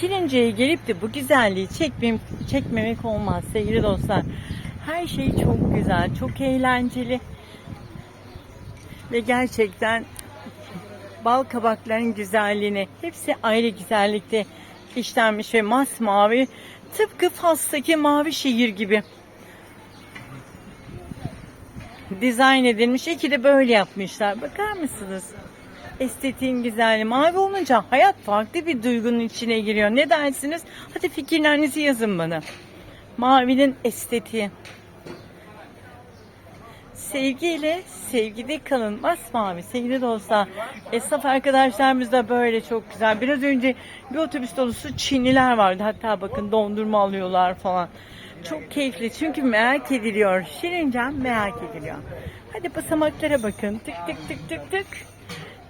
Şirince'ye gelip de bu güzelliği çekmem, çekmemek olmaz sevgili dostlar. Her şey çok güzel, çok eğlenceli. Ve gerçekten bal kabakların güzelliğini hepsi ayrı güzellikte işlenmiş ve masmavi tıpkı Fas'taki mavi şehir gibi dizayn edilmiş. İki de böyle yapmışlar. Bakar mısınız? Estetiğin güzelliği. Mavi olunca hayat farklı bir duygunun içine giriyor. Ne dersiniz? Hadi fikirlerinizi yazın bana. Mavinin estetiği. Sevgiyle sevgide kalın. Masmavi sevgili dostlar. Esnaf arkadaşlarımız da böyle çok güzel. Biraz önce bir otobüs dolusu Çinliler vardı. Hatta bakın dondurma alıyorlar falan. Çok keyifli çünkü merak ediliyor. Şirincan merak ediliyor. Hadi basamaklara bakın. Tık tık tık tık tık.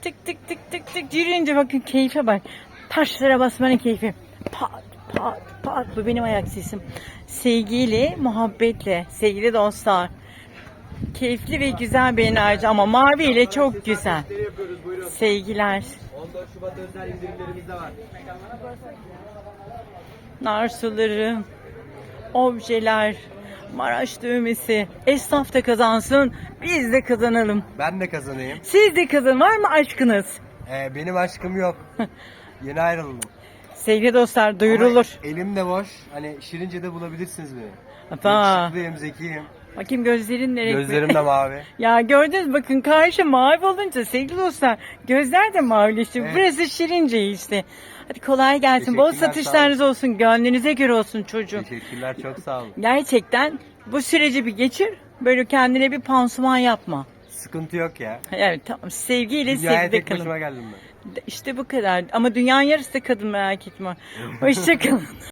Tık tık tık tık tık. Yürüyünce bakın keyfe bak. Taşlara basmanın keyfi. Pat pat pat. Bu benim ayak sesim. Sevgiyle, muhabbetle sevgili dostlar. Keyifli ve güzel bir enerji ama mavi ile çok güzel. Sevgiler. 14 Şubat özel indirimlerimiz de var. nar suları, objeler, Maraş düğmesi. Esnaf da kazansın, biz de kazanalım. Ben de kazanayım. Siz de kazanın. Var mı aşkınız? Ee, benim aşkım yok. Yeni ayrıldım. Sevgili dostlar duyurulur. Ama elim de boş. Hani Şirince'de bulabilirsiniz beni. Hatta Yakışıklıyım, zekiyim. Bakayım gözlerin nereye? Gözlerim de mavi. Ya gördünüz bakın karşı mavi olunca sevgili dostlar gözler de mavileşti. Evet. Burası Şirince işte. Hadi kolay gelsin. Bol Teşekkürler, satışlarınız olsun. Gönlünüze göre olsun çocuğum. Teşekkürler, çok sağ olun. Gerçekten bu süreci bir geçir. Böyle kendine bir pansuman yapma. Sıkıntı yok ya. Evet tamam. Sevgiyle Dünyaya sevgide tek başıma kalın. geldim ben. İşte bu kadar. Ama dünyanın yarısı da kadın merak etme. Hoşçakalın.